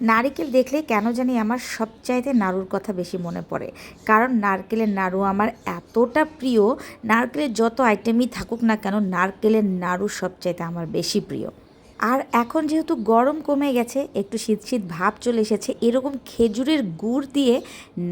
নারিকেল দেখলে কেন জানি আমার সবচাইতে নাড়ুর কথা বেশি মনে পড়ে। কারণ নারকেলের নাড়ু আমার এতটা প্রিয়, নারকেলের যত আইটেমই থাকুক না কেন, নারকেলের নাড়ু সবচাইতে আমার বেশি প্রিয়। আর এখন যেহেতু গরম কমে গেছে, একটু শীত শীত ভাব চলে এসেছে, এরকম খেজুরের গুড় দিয়ে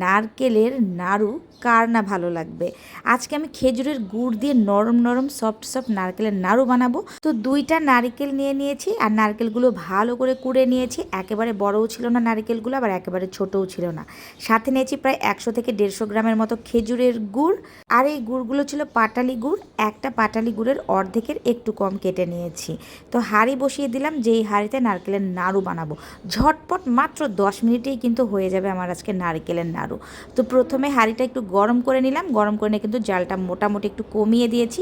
নারকেলের নাড়ু, কার না ভালো লাগবে? আজকে আমি খেজুরের গুড় দিয়ে নরম নরম সফট সফট নারকেলের নাড়ু বানাবো। তো দুইটা নারকেল নিয়ে নিয়েছি, আর নারকেলগুলো ভালো করে কুড়ে নিয়েছি। একেবারে বড়ও ছিল না নারকেলগুলো, আবার একেবারে ছোটও ছিল না। সাথে নিয়েছি প্রায় একশো থেকে দেড়শো গ্রামের মতো খেজুরের গুড়। আর এই গুড়গুলো ছিল পাটালি গুড়, একটা পাটালি গুড়ের অর্ধেকের একটু কম কেটে নিয়েছি। তো হাঁড়ি বসিয়ে দিলাম, যেই হাঁড়িতে নারকেলের নাড়ু বানাবো। ঝটপট মাত্র দশ মিনিটেই কিন্তু হয়ে যাবে আমার আজকে নারকেলের নাড়ু। তো প্রথমে হাঁড়িটা একটু গরম করে নিলাম, গরম করে নিয়ে কিন্তু জালটা মোটামুটি একটু কমিয়ে দিয়েছি।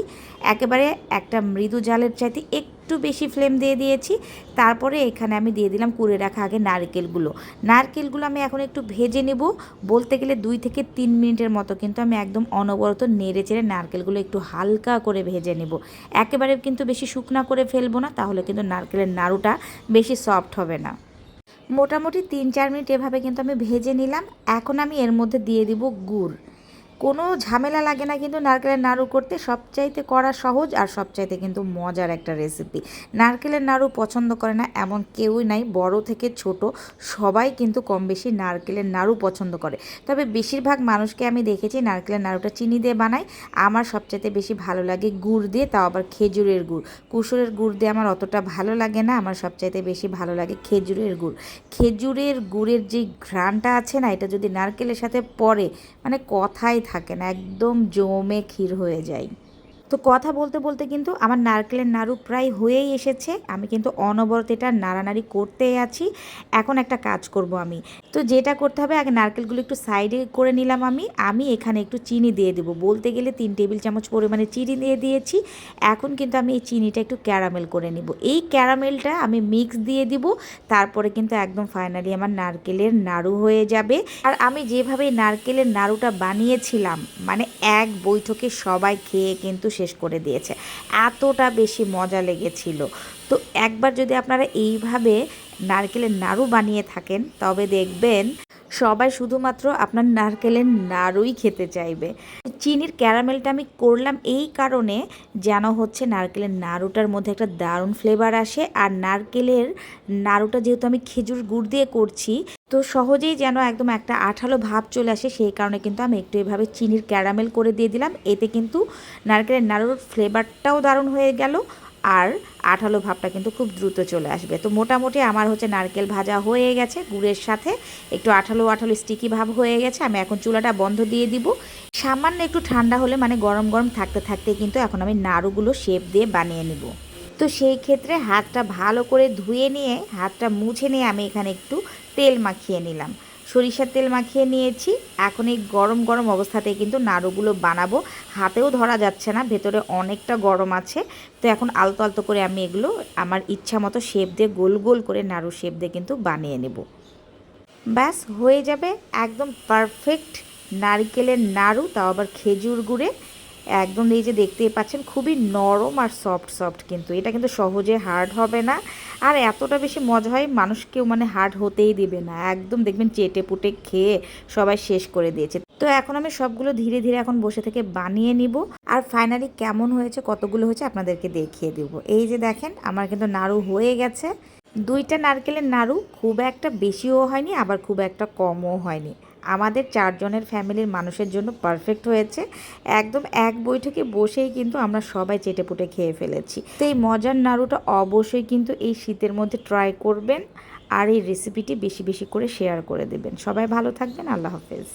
একেবারে একটা মৃদু জালের চাইতে একটু বেশি ফ্লেম দিয়ে দিয়েছি। তারপরে এখানে আমি দিয়ে দিলাম কুড়ে রাখা আগে নারকেলগুলো। নারকেলগুলো আমি এখন একটু ভেজে নেব। বলতে গেলে দুই থেকে তিন মিনিটের মতো কিন্তু আমি একদম অনবরত নেড়ে চেড়ে নারকেলগুলো একটু হালকা করে ভেজে নেব। একেবারে কিন্তু বেশি শুকনা করে ফেলব না, তাহলে কিন্তু নারকেলের নাড়ুটা বেশি সফট হবে না। মোটামুটি তিন চার মিনিট এভাবে কিন্তু আমি ভেজে নিলাম। এখন আমি এর মধ্যে দিয়ে দিব গুড়। কোনো ঝামেলা লাগে না কিন্তু নারকেলের নাড়ু করতে সবচাইতে করা সহজ আর সবচাইতে কিন্তু মজার একটা রেসিপি নারকেলের নাড়ু পছন্দ করে না এমন কেউই নাই, বড় থেকে ছোট সবাই কিন্তু কম বেশি নারকেলের নাড়ু পছন্দ করে। তবে বেশিরভাগ মানুষকে আমি দেখেছি নারকেলের নাড়ুটা চিনি দিয়ে বানাই আমার সবচাইতে বেশি ভালো লাগে গুড় দিয়ে, তাও আবার খেজুরের গুড়। কুসুরের গুড় দিয়ে আমার অতটা ভালো লাগে না, আমার সবচাইতে বেশি ভালো লাগে খেজুরের গুড়। খেজুরের গুড়ের যে ঘ্রাণটা আছে না, এটা যদি নারকেলের সাথে পরে মানে কথাই থাকে না একদম জমে ক্ষীর হয়ে যায়। তো কথা বলতে বলতে কিন্তু আমার নারকেলের নাড়ু প্রায় হয়েই এসেছে। আমি কিন্তু অনবরত এটা নাড়ানাড়ি করতেই আছি। এখন একটা কাজ করব আমি। তো যেটা করতে হবে, আগে নারকেলগুলো একটু সাইডে করে নিলাম আমি। আমি এখানে একটু চিনি দিয়ে দেবো। বলতে গেলে তিন টেবিল চামচ পরিমাণে চিনি দিয়ে দিয়েছি। এখন কিন্তু আমি এই চিনিটা একটু ক্যারামেল করে নিব। এই ক্যারামেলটা আমি মিক্স দিয়ে দিব। তারপরে কিন্তু একদম ফাইনালি আমার নারকেলের নাড়ু হয়ে যাবে। আর আমি যেভাবে নারকেলের নাড়ুটা বানিয়েছিলাম মানে এক বৈঠকে সবাই খেয়ে কিন্তু শেষ করে দিয়েছে। এতটা বেশি মজা লেগেছিল। তো একবার যদি আপনারা এইভাবে নারকেলের নাড়ু বানিয়ে থাকেন, তবে দেখবেন সবাই শুধুমাত্র আপনার নারকেলের নাড়ুই খেতে চাইবে। চিনির ক্যারামেলটা আমি করলাম এই কারণে যেন হচ্ছে নারকেলের নাড়ুটার মধ্যে একটা দারুণ ফ্লেভার আসে। আর নারকেলের নাড়ুটা যেহেতু আমি খেজুর গুড় দিয়ে করছি তো সহজেই যেন একদম একটা আঠালো ভাব চলে আসে, সেই কারণে কিন্তু আমি একটু এভাবে চিনির ক্যারামেল করে দিয়ে দিলাম। এতে কিন্তু নারকেলের নাড়ুর ফ্লেভারটাও দারুণ হয়ে গেল আর আঠালো ভাবটা কিন্তু খুব দ্রুত চলে আসবে। তো মোটামুটি আমার হচ্ছে নারকেল ভাজা হয়ে গেছে, গুড়ের সাথে একটু আঠালো আঠালো স্টিকি ভাব হয়ে গেছে, আমি এখন চুলাটা বন্ধ দিয়ে দিব। সামান্য একটু ঠান্ডা হলে মানে গরম গরম থাকতে থাকতে কিন্তু এখন আমি নাড়ুগুলো শেপ দিয়ে বানিয়ে নিব। তো সেই ক্ষেত্রে হাতটা ভালো করে ধুয়ে নিয়ে, হাতটা মুছে নিয়ে আমি এখানে একটু তেল মাখিয়ে নিলাম। সরিষার তেল মাখিয়ে নিয়েছি। এখন এই গরম গরম অবস্থাতেই কিন্তু নাড়ুগুলো বানাবো। হাতেও ধরা যাচ্ছে না, ভেতরে অনেকটা গরম আছে। তো এখন আলতো আলতো করে আমি এগুলো আমার ইচ্ছা মতো শেপ দিয়ে, গোল গোল করে নাড়ু শেপ দিয়ে কিন্তু বানিয়ে নেব। ব্যাস, হয়ে যাবে একদম পারফেক্ট নারকেলের নাড়ু, তাও আবার খেজুর গুড়ে। একদম এই যে দেখতেই পাচ্ছেন, খুবই নরম আর সফট সফট কিন্তু। এটা কিন্তু সহজে হার্ড হবে না। আর এতটা বেশি মজা হয় মানুষ কেউ মানে হার্ড হতেই দিবে না। একদম দেখবেন চেটে পুটে খেয়ে সবাই শেষ করে দিয়েছে। তো এখন আমি সবগুলো ধীরে ধীরে এখন বসে থেকে বানিয়ে নিব। আর ফাইনালি কেমন হয়েছে, কতগুলো হয়েছে আপনাদেরকে দেখিয়ে দেবো। এই যে দেখেন, আমার কিন্তু নাড়ু হয়ে গেছে। দুইটা নারকেলের নাড়ু খুব একটা বেশিও হয়নি, আবার খুব একটা কমও হয়নি। আমাদের চারজনের ফ্যামিলির মানুষের জন্য পারফেক্ট হয়েছে। একদম এক বৈঠকে বসেই কিন্তু আমরা সবাই চেটেপুটে খেয়ে ফেলেছি। তো এই মজার নাড়ুটা অবশ্যই কিন্তু এই শীতের মধ্যে ট্রাই করবেন আর এই রেসিপিটি বেশি বেশি করে শেয়ার করে দেবেন। সবাই ভালো থাকবেন, আল্লাহ হাফেজ।